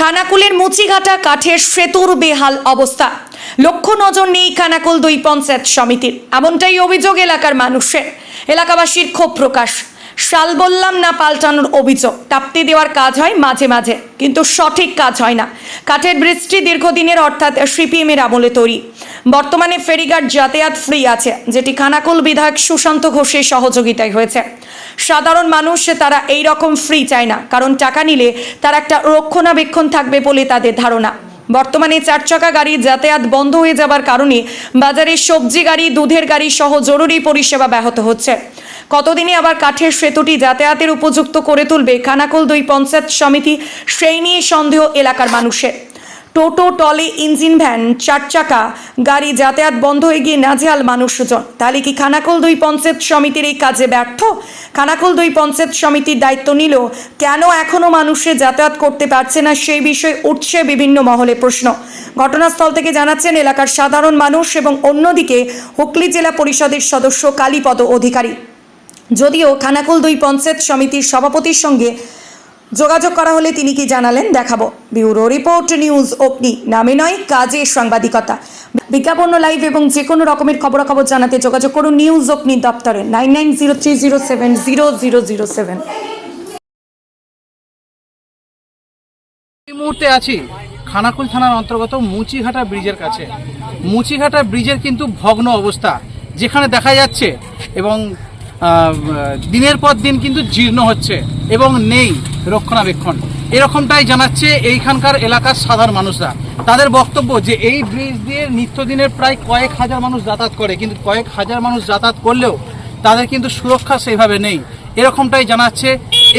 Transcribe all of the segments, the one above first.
খানাকুলের মুচিঘাটা কাঠের সেতুর বেহাল অবস্থা। লক্ষ্য নজর নেই খানাকুল দুই পঞ্চায়েত সমিতির। এমনটাই অভিযোগ এলাকার মানুষের। এলাকাবাসীর ক্ষোভ প্রকাশ। শাল বললাম না পাল্টানোর অভিযোগ। টাপতে দেওয়ার কাজ হয় মাঝে মাঝে, কিন্তু সঠিক কাজ হয় না। কাঠের ব্রিজটি দীর্ঘদিনের অর্থাৎ সিপিএমের আমলে তৈরি। বর্তমানে ফেরিঘাট যাতায়াত ফ্রি আছে, যেটি খানাকুল বিধায়ক সুশান্ত ঘোষের সহযোগিতায় হয়েছে। সাধারণ মানুষ তারা এই রকম ফ্রি চায় না, কারণ টাকা নিলে তার একটা রক্ষণাবেক্ষণ থাকবে বলে তাদের ধারণা। বর্তমানে চার চাকা গাড়ি যাতায়াত বন্ধ হয়ে যাবার কারণে বাজারে সবজি গাড়ি, দুধের গাড়ি সহ জরুরি পরিষেবা ব্যাহত হচ্ছে। কতদিনে আবার কাঠের সেতুটি যাতায়াতের উপযুক্ত করে তুলবে খানাকুল দুই পঞ্চায়েত সমিতি, সেই নিয়ে সন্দেহ এলাকার মানুষের। টোটো টলে ইঞ্জিন ভ্যান, চার চাকা, গাড়ি, যাতায়াত বন্ধ হয়ে গিয়ে নাজেহাল মানুষজন। তাহলে কি খানাকুল দুই পঞ্চায়েত সমিতির এই কাজে ব্যর্থ? খানাকুল দুই পঞ্চায়েত সমিতির দায়িত্ব নিল, কেন এখনও মানুষে যাতায়াত করতে পারছে না সেই বিষয়ে উঠছে বিভিন্ন মহলে প্রশ্ন। ঘটনাস্থল থেকে জানাচ্ছেন এলাকার সাধারণ মানুষ এবং অন্যদিকে হুগলি জেলা পরিষদের সদস্য কালীপদ অধিকারী। যদিও খানাকুল দুই পঞ্চায়েত সমিতির সভাপতির সঙ্গে যোগাযোগ করা হলে তিনি কি জানালেন? দেখাবো। বিউরো রিপোর্ট, নিউজ অগ্নি। নামে নয়, কাজে সাংবাদিকতা। বিজ্ঞাপন লাইভ এবং যে কোনো রকমের খবরাখবর জানাতে যোগাযোগ করুন নিউজ অগ্নি দপ্তরে। Nine nine zero three zero seven zero zero zero seven. এই মুহূর্তে আছি খানাকুল থানার অন্তর্গত মুচিঘাটা ব্রিজের কাছে। মুচিঘাটা ব্রিজের কিন্তু ভগ্ন অবস্থা, যেখানে দেখা যাচ্ছে এবং দিনের পর দিন কিন্তু জীর্ণ হচ্ছে এবং নেই। রক্ষণাবেক্ষণ। এরকমটাই জানাচ্ছে এইখানকার এলাকার সাধারণ মানুষরা। তাদের বক্তব্য যে এই ব্রিজ দিয়ে নিত্যদিনের প্রায় কয়েক হাজার মানুষ যাতায়াত করে, কিন্তু কয়েক হাজার মানুষ যাতায়াত করলেও তাদের কিন্তু সুরক্ষা সেইভাবে নেই। এরকমটাই জানাচ্ছে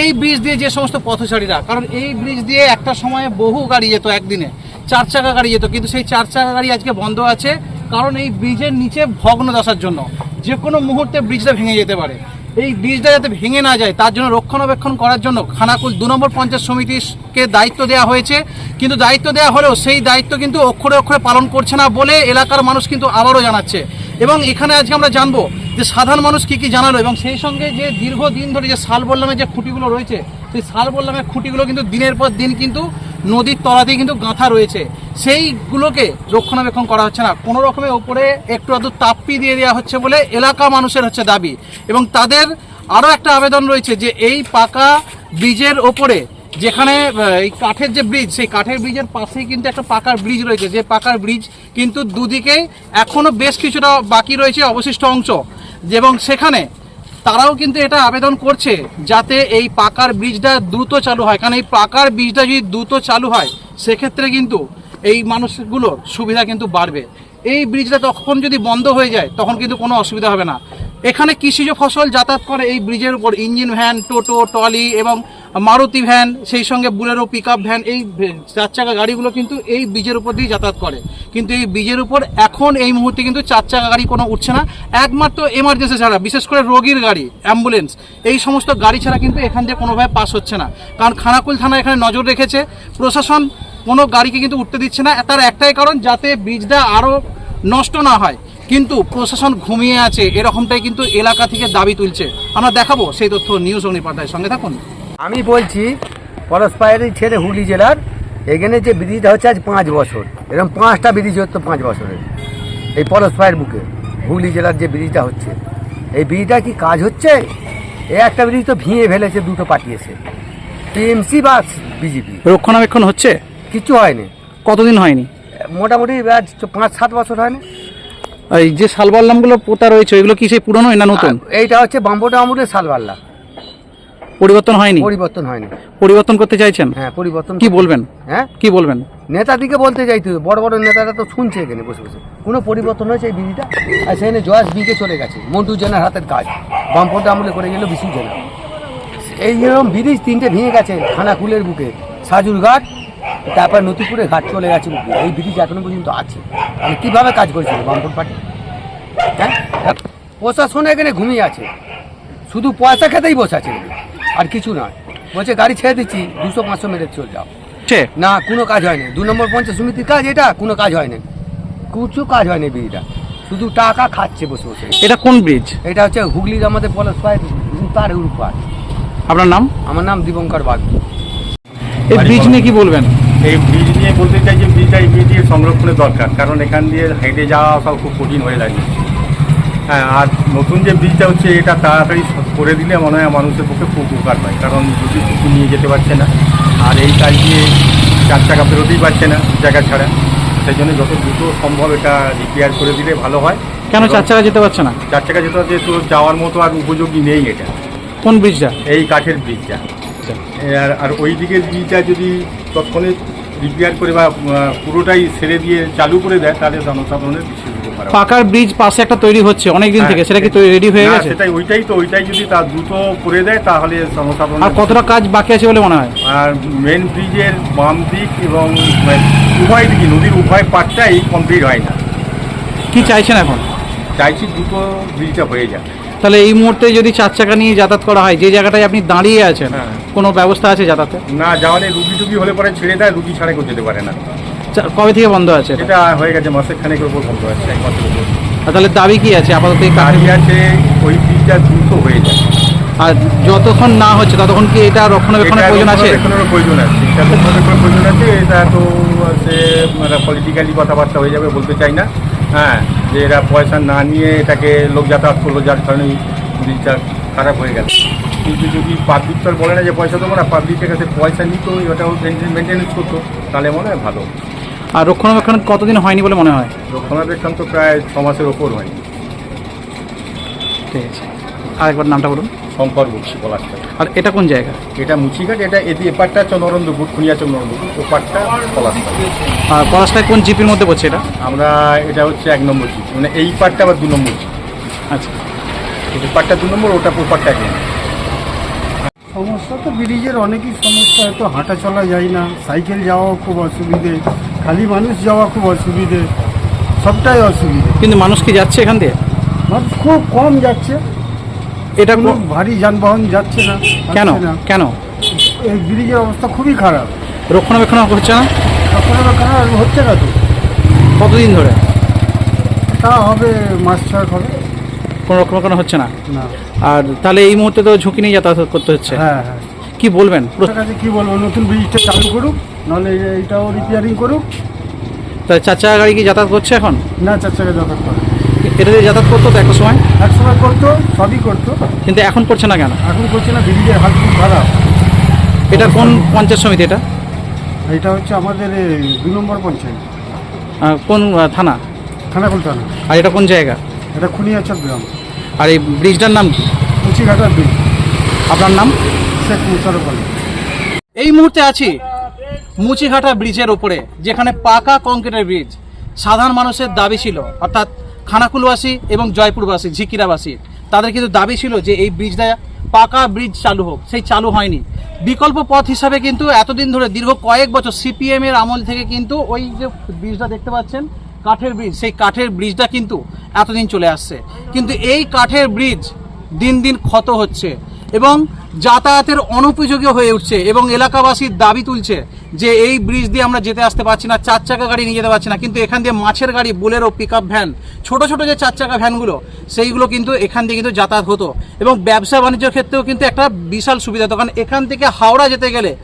এই ব্রিজ দিয়ে যে সমস্ত পথচারীরা, কারণ এই ব্রিজ দিয়ে একটা সময়ে বহু গাড়ি যেত একদিনে, চার চাকা গাড়ি যেত, কিন্তু সেই চার চাকা গাড়ি আজকে বন্ধ আছে, কারণ এই ব্রিজের নিচে ভগ্ন দশার জন্য। যে কোনো মুহূর্তে ব্রিজটা ভেঙে যেতে পারে। এই ব্রিজটা যাতে ভেঙে না যায়, তার জন্য রক্ষণাবেক্ষণ করার জন্য খানাকুল দু নম্বর পঞ্চায়েত সমিতিকে দায়িত্ব দেওয়া হয়েছে। কিন্তু দায়িত্ব দেওয়া হলেও সেই দায়িত্ব কিন্তু অক্ষরে অক্ষরে পালন করছে না বলে এলাকার মানুষ কিন্তু আবারও জানাচ্ছে। এবং এখানে আজকে আমরা জানব যে সাধারণ মানুষ কি কি জানালো এবং সেই সঙ্গে যে দীর্ঘদিন ধরে যে শাল বললামের যে খুঁটিগুলো রয়েছে, সেই শাল বললামের খুঁটিগুলো কিন্তু দিনের পর দিন কিন্তু নদীর তলাতে কিন্তু গাঁথা রয়েছে। সেইগুলোকে রক্ষণাবেক্ষণ করা হচ্ছে না। কোনো রকমের ওপরে একটু আধটু তাপ্পি দিয়ে দেওয়া হচ্ছে বলে এলাকা মানুষের হচ্ছে দাবি। এবং তাদের আরও একটা আবেদন রয়েছে যে এই পাকা ব্রিজের ওপরে যেখানে এই কাঠের যে ব্রিজ, সেই কাঠের ব্রিজের পাশেই কিন্তু একটা পাকার ব্রিজ রয়েছে। যে পাকার ব্রিজ কিন্তু দুদিকেই এখনও বেশ কিছুটা বাকি রয়েছে অবশিষ্ট অংশ। এবং সেখানে তারাও কিন্তু এটা আবেদন করছে যাতে এই পাকার বীজটা দ্রুত চালু হয়। কারণ এই পাকার বীজটা যদি দ্রুত চালু হয়, সেক্ষেত্রে কিন্তু এই মানুষগুলোর সুবিধা কিন্তু বাড়বে। এই ব্রিজটা তখন যদি বন্ধ হয়ে যায়, তখন কিন্তু কোনো অসুবিধা হবে না। এখানে কৃষিজ ফসল যাতায়াত করে এই ব্রিজের উপর ইঞ্জিন ভ্যান, টোটো, ট্রলি এবং মারুতি ভ্যান, সেই সঙ্গে বুলেরো পিক ভ্যান, এই চার চাকা গাড়িগুলো কিন্তু এই ব্রিজের উপর দিয়ে যাতায়াত করে। কিন্তু এই ব্রিজের উপর এখন এই মুহূর্তে কিন্তু চার চাকা গাড়ি কোনো উঠছে না। একমাত্র এমার্জেন্সি ছাড়া, বিশেষ করে রোগীর গাড়ি অ্যাম্বুলেন্স এই সমস্ত গাড়ি ছাড়া কিন্তু এখান দিয়ে কোনোভাবে পাস হচ্ছে না। কারণ খানাকুল থানা এখানে নজর রেখেছে, প্রশাসন কোনো গাড়িকে কিন্তু উঠতে দিচ্ছে না। তার একটাই কারণ, যাতে ব্রিজটা আরও নষ্ট না হয়। কিন্তু প্রশাসন ঘুমিয়ে আছে এরকমটাই কিন্তু এলাকা থেকে দাবি তুলছে। আমরা দেখাবো সেই তথ্য নিউজ অগ্নিপাতায় সঙ্গে। থাকুন আমি বলছি পরস্পায়ের ছেড়ে হুগলি জেলার এখানে যে ব্রিজটা হচ্ছে আজ পাঁচ বছর। এরকম পাঁচটা ব্রিজ হতো পাঁচ বছরের এই পরস্পায়ের বুকে হুগলি জেলার যে ব্রিজটা হচ্ছে। এই ব্রিজটা কি কাজ হচ্ছে? এই একটা ব্রিজ তো ভেঙে ফেলেছে দুটো পাঠিয়েছে। টিএমসি বা বিজেপি? রক্ষণাবেক্ষণ হচ্ছে? কিচ্ছু হয়নি। কতদিন হয়নি? মোটামুটি আজ পাঁচ সাত বছর হয়নি। এই যে শালবল্লামগুলো পোতা রয়েছে এগুলো কি সেই পুরনোই না নতুন? এইটা হচ্ছে বাম্বোটা আমুরের সালবাল্লা পরিবর্তন হয়নি? পরিবর্তন হয়নি। পরিবর্তন করতে চাইছেন? হ্যাঁ পরিবর্তন কি বলবেন? হ্যাঁ? কি বলবেন? নেতাদিকে বলতে চাইতে হবে। বড় বড় নেতারা তো শুনছে এখানে বসে বসে। কোনো পরিবর্তন হয়েছে এই বিধিটা? আর সেখানে জয়াস বিকে চলে গেছে মন্টু জেনার হাতের কাজ। বামপন্থা আমলে করে গেল বিশু জেনা। এই যেরকম ব্রিজ তিনটে ভেঙে গেছে খানাকুলের বুকে। সাজুর ঘাট তারপর নতুপুরে ঘাট চলে গেছে এই ব্রিজ এখনও পর্যন্ত আছে। মানে কীভাবে কাজ করেছিল বামপন পার্টি? হ্যাঁ? প্রশাসন এখানে ঘুমিয়ে আছে। শুধু পয়সা খেতেই বসে আছে আর কিছু নয়। বলছে গাড়ি ছেড়ে দিচ্ছি দুশো পাঁচশো মেরে চলে যাও। না কোনো কাজ হয়নি। দু নম্বর পঞ্চায়েত সমিতির কাজ এটা কোনো কাজ হয়নি। কিছু কাজ হয়নি বিড়িটা শুধু টাকা খাচ্ছে বসে বসে। এটা কোন ব্রিজ? এটা হচ্ছে হুগলির আমাদের পলাশ পায়ের তার আপনার নাম? আমার নাম দীপঙ্কর বাগ এই ব্রিজ নিয়ে কি বলবেন? এই ব্রিজ নিয়ে বলতে চাই যে ব্রিজটা ইমিডিয়েট সংরক্ষণের দরকার কারণ এখান দিয়ে হেঁটে যাওয়া আসা খুব কঠিন হয়ে দাঁড়িয়েছে হ্যাঁ আর নতুন যে ব্রিজটা হচ্ছে এটা তাড়াতাড়ি করে দিলে মনে হয় মানুষের পক্ষে খুব উপকার হয় কারণ দুটি কুকুর নিয়ে যেতে পারছে না। আর এই কাজ দিয়ে চার চাকা বেরোতেই পারছে না জায়গা ছাড়া। সেই জন্য যত দ্রুত সম্ভব এটা রিপেয়ার করে দিলে ভালো হয়। কেন চার চাকা যেতে পারছে না? চার চাকা যেতে হচ্ছে তো যাওয়ার মতো আর উপযোগী নেই এটা। কোন ব্রিজটা এই কাঠের ব্রিজটা আর আর ওই দিকের ব্রিজটা যদি তৎক্ষণিক রিপেয়ার করে বা পুরোটাই ছেড়ে দিয়ে চালু করে দেয় তাহলে জনসাধারণের বিশেষ উপকার পাকার ব্রিজ পাশে একটা তৈরি হচ্ছে অনেক দিন হ্যাঁ, থেকে সেটা কি রেডি হয়ে গেছে? সেটাই ওইটাই তো ওইটাই যদি তার দ্রুত করে দেয় তাহলে জনসাধারণ আর কতটা কাজ বাকি আছে বলে মনে হয়? আর মেন ব্রিজের বাম দিক এবং মানে উভয় দিকে নদীর উভয় পাটটাই কমপ্লিট হয় না। কি চাইছেন এখন? চাইছি দ্রুত ব্রিজটা হয়ে যায় তাহলে এই মুহূর্তে যদি চার চাকা নিয়ে যাতায়াত করা হয় যে জায়গাটায় আপনি দাঁড়িয়ে আছেন হ্যাঁ। কোনো ব্যবস্থা আছে যাতায়াতে? না যাওয়ালে রুগী টুগি হলে পরে ছেড়ে দেয় রুগী ছাড়া কেউ যেতে পারে না। কবে থেকে বন্ধ আছে? এটা? হয়ে গেছে মাসের খানেকের উপর বন্ধ আছে এক মাসের উপর। আর তাহলে দাবি কি আছে? আপাতত এই কাজ আছে ওই ব্রিজটা দ্রুত হয়ে যায়। আর যতক্ষণ না হচ্ছে ততক্ষণ কি এটা রক্ষণাবেক্ষণের প্রয়োজন আছে? প্রয়োজন আছে। এটা রক্ষণাবেক্ষণের প্রয়োজন আছে এটা তো সে মানে পলিটিক্যালি কথাবার্তা হয়ে যাবে বলতে চাই না। হ্যাঁ যে এরা পয়সা না নিয়ে এটাকে লোক যাতায়াত করল যার কারণে জিনিসটা খারাপ হয়ে গেল। কিন্তু যদি পাবলিক তো বলে না যে পয়সা দেবো না পাবলিকের কাছে পয়সা নিত ওটাও মেনটেন্স করতো তাহলে মনে হয় ভালো। আর রক্ষণাবেক্ষণ কতদিন হয়নি বলে মনে হয়? রক্ষণাবেক্ষণ তো প্রায় ছ মাসের ওপর হয়নি। ঠিক আছে। আরেকবার নামটা বলুন। শঙ্কর বক্সি পলাশটা আর এটা কোন জায়গা? এটা মুচিঘাট এটা এটি এপারটা হচ্ছে নরেন্দ্রপুর খুনিয়াচক নরেন্দ্রপুর ওপারটা পলাশটা আর পলাশটায় কোন জিপির মধ্যে পড়ছে এটা? আমরা এটা হচ্ছে এক নম্বর সিট মানে এই পার্টটা আবার দু নম্বর সিট আচ্ছা। এই পার্টটা দু নম্বর ওটা ওই এক নম্বর। সমস্যা তো ব্রিজের অনেকই সমস্যা হয়তো হাঁটা চলা যায় না সাইকেল যাওয়াও খুব অসুবিধে খালি মানুষ যাওয়া খুব অসুবিধে সবটাই অসুবিধে। কিন্তু মানুষ কি যাচ্ছে এখান দিয়ে? মানুষ খুব কম যাচ্ছে। এটা কোনো ভারী যানবাহন যাচ্ছে না কেন? কেন? এই ব্রিজের অবস্থা খুবই খারাপ। রক্ষণাবেক্ষণ হচ্ছে না? রক্ষণাবেক্ষণ হচ্ছে না তো। কতদিন ধরে? তা হবে মাস ছয়েক হবে। কোনো রক্ষণাবেক্ষণ হচ্ছে না? না। আর তাহলে এই মুহূর্তে তো ঝুঁকি নিয়ে যাতায়াত করতে হচ্ছে। হ্যাঁ হ্যাঁ। কি বলবেন? কাছে কী বলব? নতুন ব্রিজটা চালু করুক নাহলে এইটাও রিপেয়ারিং করুক। তা চার চাকা গাড়ি কি যাতায়াত করছে এখন? না চার চাকা দরকার করে। এটা দিয়ে যাতায়াত করতো তো একটা সময়? এক সময় করতো সবই করতো। কিন্তু এখন করছে না কেন? এখন করছে না ব্রিজের হাল খুব খারাপ। এটা কোন পঞ্চায়েত সমিতি এটা? এটা হচ্ছে আমাদের এই দু নম্বর পঞ্চায়েত। আহ, কোন আহ, থানা? খানাকুল থানা। আর এটা কোন জায়গা? এটা খুনিয়াচক গ্রাম। আর এই ব্রিজটার নাম কি? কুচিঘাটার ব্রিজ। আপনার নাম? শেখ মুশারফ আলী। এই মুহূর্তে আছি মুচিঘাটা ব্রিজের ওপরে যেখানে পাকা কংক্রিটের ব্রিজ সাধারণ মানুষের দাবি ছিল। অর্থাৎ খানাকুলবাসী এবং জয়পুরবাসী, ঝিকিরাবাসী। তাদের কিন্তু দাবি ছিল যে এই ব্রিজটা পাকা ব্রিজ চালু হোক, সেই চালু হয়নি। বিকল্প পথ হিসাবে কিন্তু এতদিন ধরে, দীর্ঘ কয়েক বছর সিপিএম এর আমল থেকে কিন্তু ওই যে ব্রিজটা দেখতে পাচ্ছেন, কাঠের ব্রিজ, সেই কাঠের ব্রিজটা কিন্তু এতদিন চলে আসছে। কিন্তু এই কাঠের ব্রিজ দিন দিন ক্ষত হচ্ছে। এবং যাতায়াতের অনুপযোগী হয়ে উঠছে এবং এলাকাবাসীর দাবি তুলছে যে এই ব্রিজ দিয়ে আমরা যেতে আসতে পারছি না, চার চাকা গাড়ি নিয়ে যেতে পারছি না। কিন্তু এখান দিয়ে মাছের গাড়ি, বুলেরো পিক ভ্যান ছোট ছোট যে চার চাকা ভ্যানগুলো সেইগুলো কিন্তু এখান দিয়ে কিন্তু যাতায়াত হতো। এবং ব্যবসা বাণিজ্যের ক্ষেত্রেও কিন্তু একটা বিশাল সুবিধা হতো। কারণ এখান থেকে হাওড়া যেতে গেলে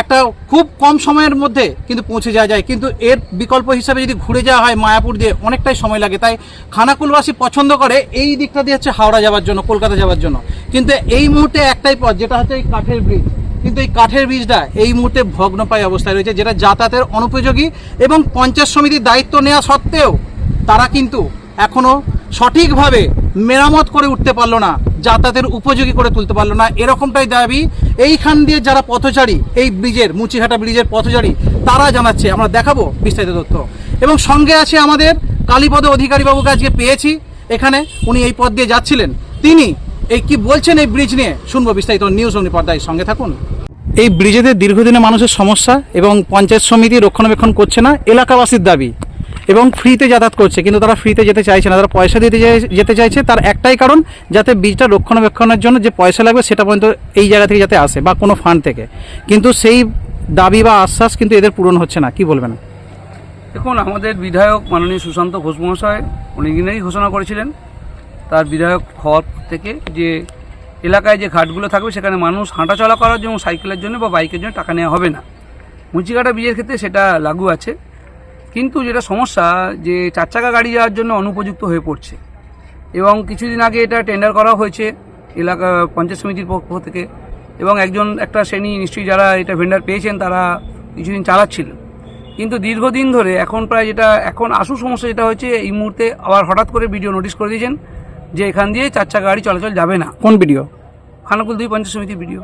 একটা খুব কম সময়ের মধ্যে কিন্তু পৌঁছে যাওয়া যায়। কিন্তু এর বিকল্প হিসাবে যদি ঘুরে যাওয়া হয় মায়াপুর দিয়ে অনেকটাই সময় লাগে। তাই খানাকুলবাসী পছন্দ করে এই দিকটা দিয়ে হচ্ছে হাওড়া যাওয়ার জন্য, কলকাতা যাওয়ার জন্য। কিন্তু এই মুহূর্তে একটাই পথ, যেটা হচ্ছে এই কাঠের ব্রিজ কিন্তু এই কাঠের ব্রিজটা এই মুহূর্তে ভগ্নপ্রায় অবস্থায় রয়েছে, যেটা যাতায়াতের অনুপযোগী এবং পঞ্চায়েত সমিতির দায়িত্ব নেওয়া সত্ত্বেও তারা কিন্তু এখনও সঠিকভাবে মেরামত করে উঠতে পারল না, যাতায়াতের উপযোগী করে তুলতে পারল না, এরকমটাই দাবি। এইখান দিয়ে যারা পথচারী, এই ব্রিজের মুচিঘাটা ব্রিজের পথচারী, তারা জানাচ্ছে, আমরা দেখাবো বিস্তারিত তথ্য। এবং সঙ্গে আছে আমাদের কালীপদ অধিকারী বাবুকে আজকে পেয়েছি, এখানে উনি এই পথ দিয়ে যাচ্ছিলেন। তিনি এই কি বলছেন এই ব্রিজ নিয়ে? শুনব বিস্তারিত নিউজ অগ্নি পর্দায় সঙ্গে থাকুন। এই ব্রিজেতে দীর্ঘদিনে মানুষের সমস্যা এবং পঞ্চায়েত সমিতি রক্ষণাবেক্ষণ করছে না, এলাকাবাসীর দাবি। এবং ফ্রিতে যাতায়াত করছে। কিন্তু তারা ফ্রিতে যেতে চাইছে না। তারা পয়সা দিতে যেতে চাইছে তার একটাই কারণ, যাতে বীজটা রক্ষণাবেক্ষণের জন্য যে পয়সা লাগবে সেটা পর্যন্ত এই জায়গা থেকে যাতে আসে বা কোনো ফান্ড থেকে। কিন্তু সেই দাবি বা আশ্বাস কিন্তু এদের পূরণ হচ্ছে না। কি বলবেন? দেখুন, আমাদের বিধায়ক মাননীয় সুশান্ত ঘোষ মহাশয় অনেক দিনেরই ঘোষণা করেছিলেন তার বিধায়ক হওয়ার থেকে যে এলাকায় যে ঘাটগুলো থাকবে সেখানে মানুষ হাঁটাচলা করার জন্য, সাইকেলের জন্য বা বাইকের জন্য টাকা নেওয়া হবে না। মুচিকাটা ব্রিজের ক্ষেত্রে সেটা লাগু আছে। কিন্তু যেটা সমস্যা যে চার চাকা গাড়ি যাওয়ার জন্য অনুপযুক্ত হয়ে পড়ছে। এবং কিছুদিন আগে এটা টেন্ডার করা হয়েছে এলাকা পঞ্চায়েত সমিতির পক্ষ থেকে। এবং একজন একটা শ্রেণি নিশ্চয়ই যারা এটা ভেন্ডার পেয়েছেন তারা কিছুদিন চালাচ্ছিলেন কিন্তু দীর্ঘদিন ধরে এখন প্রায় যেটা এখন আসু সমস্যা যেটা হচ্ছে এই মুহূর্তে আবার হঠাৎ করে ভিডিও নোটিশ করে দিয়েছেন যে এখান দিয়ে চার চাকা গাড়ি চলাচল যাবে না। কোন ভিডিও খানাকুল দুই পঞ্চায়েত সমিতির ভিডিও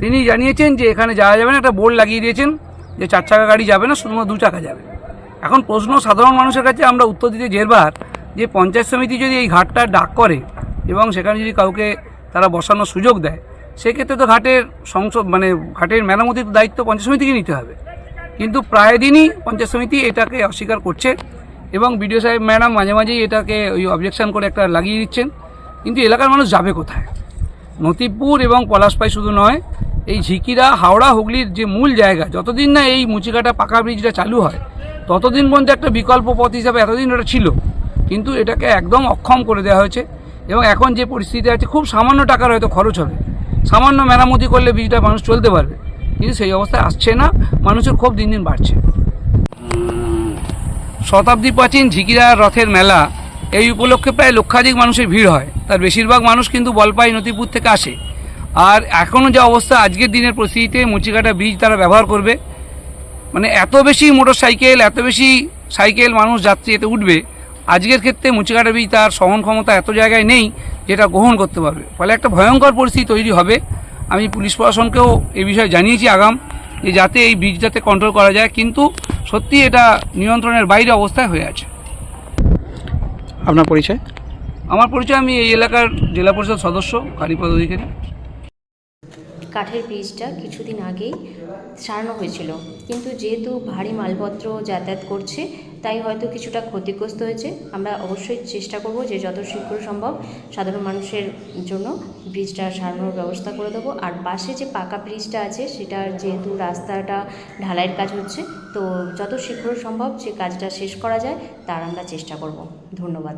তিনি জানিয়েছেন যে এখানে যাওয়া যাবে না একটা বোর্ড লাগিয়ে দিয়েছেন। যে চার চাকা গাড়ি যাবে না, শুধুমাত্র দু চাকা যাবে। এখন প্রশ্ন সাধারণ মানুষের কাছে, আমরা উত্তর দিতে জেরবার যে পঞ্চায়েত সমিতি যদি এই ঘাটটা ডাক করে এবং সেখানে যদি কাউকে তারা বসানোর সুযোগ দেয়, সেক্ষেত্রে তো ঘাটের সংসদ মানে ঘাটের মেরামতির দায়িত্ব পঞ্চায়েত সমিতিকে নিতে হবে। কিন্তু প্রায় দিনই পঞ্চায়েত সমিতি এটাকে অস্বীকার করছে এবং বিডিও সাহেব, ম্যাডাম মাঝে মাঝেই এটাকে ওই অবজেকশন করে একটা লাগিয়ে দিচ্ছেন। কিন্তু এলাকার মানুষ যাবে কোথায়? নতিপুর এবং পলাশপাই শুধু নয় এই ঝিকিরা, হাওড়া, হুগলির যে মূল জায়গা, যতদিন না এই মুচিকাটা, পাকা ব্রিজটা চালু হয়, ততদিন পর্যন্ত একটা বিকল্প পথ হিসাবে এতদিন ওটা ছিল। কিন্তু এটাকে একদম অক্ষম করে দেওয়া হয়েছে এবং এখন যে পরিস্থিতি আছে, খুব সামান্য টাকার হয়তো খরচ হবে। সামান্য মেরামতি করলে ব্রিজটা মানুষ চলতে পারবে। কিন্তু সেই অবস্থায় আসছে না, মানুষের খুব দিন দিন বাড়ছে। শতাব্দী প্রাচীন ঝিকিরা রথের মেলা, এই উপলক্ষে প্রায় লক্ষাধিক মানুষের ভিড় হয়। তার বেশিরভাগ মানুষ কিন্তু বলপাই নতিপুর থেকে আসে। আর এখনও যা অবস্থা আজকের দিনের পরিস্থিতিতে মুচিকাটা ব্রিজ তারা ব্যবহার করবে মানে এত বেশি মোটর সাইকেল এত বেশি সাইকেল মানুষ যাত্রী এতে উঠবে আজকের ক্ষেত্রে মুচিকাটা ব্রিজ তার সহন ক্ষমতা এত জায়গায় নেই যেটা গ্রহণ করতে পারবে। ফলে একটা ভয়ঙ্কর পরিস্থিতি তৈরি হবে। আমি পুলিশ প্রশাসনকেও এই বিষয়ে জানিয়েছি আগাম যে যাতে এই ব্রিজটাতে কন্ট্রোল করা যায় কিন্তু সত্যি এটা নিয়ন্ত্রণের বাইরে অবস্থায় হয়ে আছে। আপনার পরিচয়? আমার পরিচয় আমি এই এলাকার জেলা পরিষদ সদস্য কালীপদ অধিকারী। কাঠের ব্রিজটা কিছুদিন আগেই সারানো হয়েছিল। কিন্তু যেহেতু ভারী মালপত্র যাতায়াত করছে, তাই হয়তো কিছুটা ক্ষতিগ্রস্ত হয়েছে। আমরা অবশ্যই চেষ্টা করব যে যত শীঘ্র সম্ভব সাধারণ মানুষের জন্য ব্রিজটা সারানোর ব্যবস্থা করে দেবো। আর পাশে যে পাকা ব্রিজটা আছে সেটার যেহেতু রাস্তাটা ঢালাইয়ের কাজ হচ্ছে, তো যত শীঘ্র সম্ভব যে কাজটা শেষ করা যায়, তার আমরা চেষ্টা করব। ধন্যবাদ।